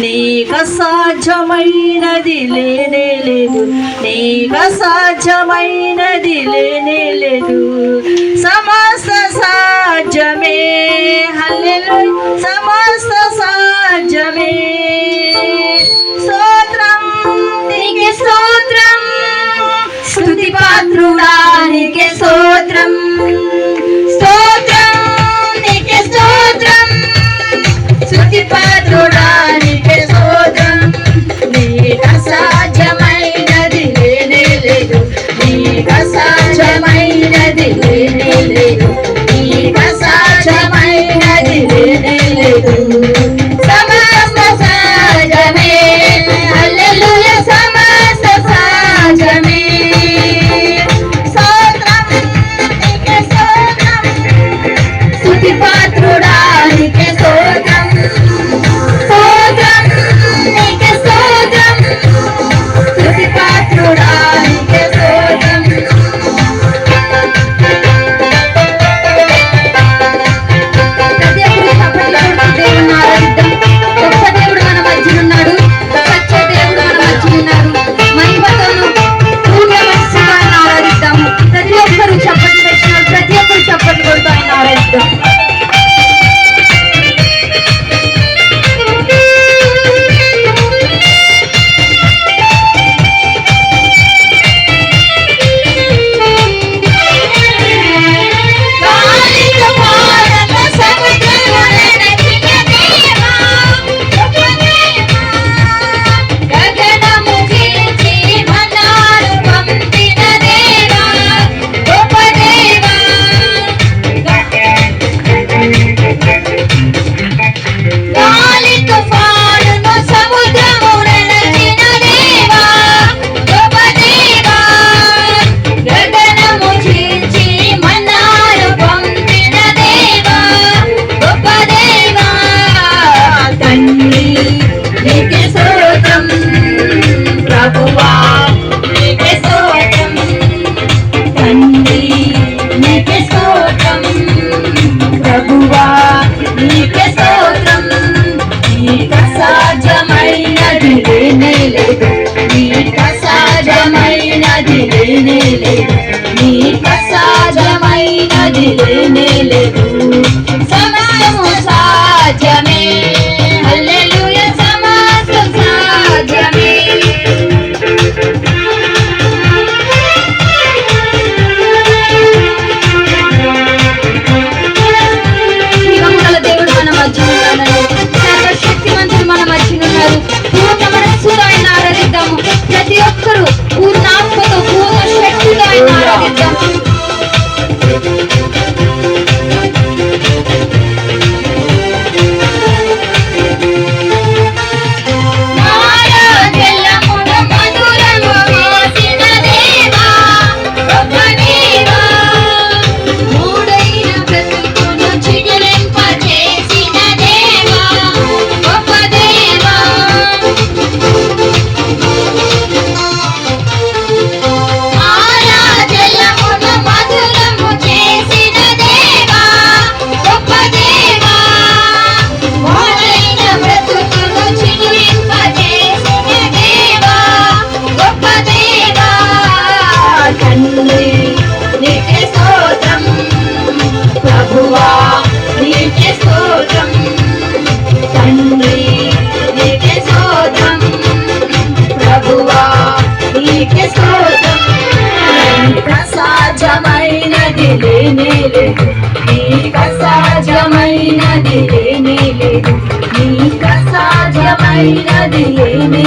నీక సాధ్యమైనది లేనే లేదు. నీక సాధ్యమైనది లేనే లేదు. సమస్త సాధ్యమే. హల్లెలు సమస్త సాధ్యమే. స్తోత్రం. నీకే స్తోత్రం. స్తుతి పాత్రుడానికి స్తోత్రం. లేనేలే నీ ప్రసాదమైనది లేనేలేదు లేదు నీక సాధ్యమైనది ఏమీ లేదు. నీక సాధ్యమైనది ఏమీ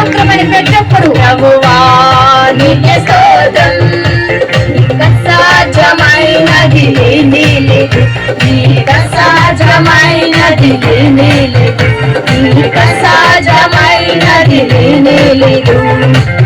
స్తోత్రమని పెట్టప్పుడు ప్రభువా నీకే స్తోత్రం. నీక సహజమైనది నీక సహజమైనది లేనే లేదు నీక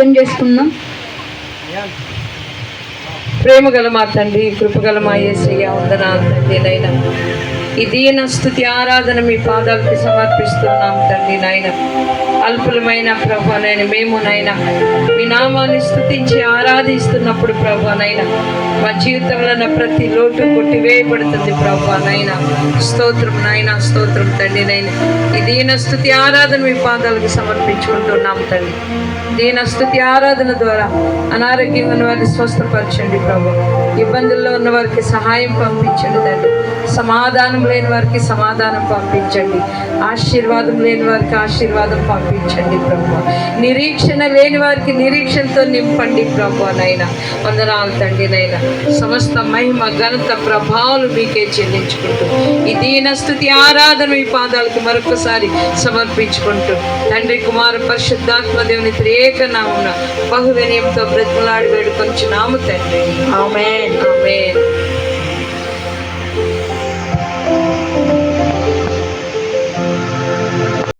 ప్రార్థన చేసుకుందాం. ప్రేమ గల మా తండ్రి కృపగల మా యేసయ్య వందనాలు తండ్రి నైనా. ఈ దీన స్థుతి ఆరాధన మీ పాదాలకు సమర్పిస్తున్నాం తండ్రి నాయన. అల్పులమైన ప్రభు మేము నైనా మీ నామాన్ని స్థుతించి ఆరాధిస్తున్నప్పుడు ప్రభానైనా మా జీవితంలో ఉన్న ప్రతి లోటు కొట్టివేయబడుతుంది ప్రభానైనా స్తోత్రం నాయన స్తోత్రం తండ్రి నైనా ఈ దీన స్థుతి ఆరాధన మీ పాదాలకు సమర్పించుకుంటున్నాం తండ్రి. దీన స్థుతి ఆరాధన ద్వారా అనారోగ్యం ఉన్న వారిని స్వస్థపరచండి ప్రభు. ఇబ్బందుల్లో ఉన్న వారికి సహాయం పంపించండి తండ్రి. సమాధానం లేని వారికి సమాధానం పంపించండి. ఆశీర్వాదం లేని వారికి ఆశీర్వాదం పంపించండి ప్రభు. నిరీక్షణ లేని వారికి నిరీక్షణతో నింపండి ప్రభు నైనా వందనాలు తండ్రి నైనా సమస్త మహిమ ఘనత ప్రభావాలు మీకే చెల్లించుకుంటూ ఈ దీన స్థుతి ఆరాధన మీ పాదాలకు మరొకసారి సమర్పించుకుంటూ తండ్రి కుమార పరిశుద్ధాత్మ దేవుని త్రియేక నామున బహు వినయంతో బ్రతిమలాడి వేడుకొంచున్నాము తండ్రి. ఆమెన్. ఆమెన్.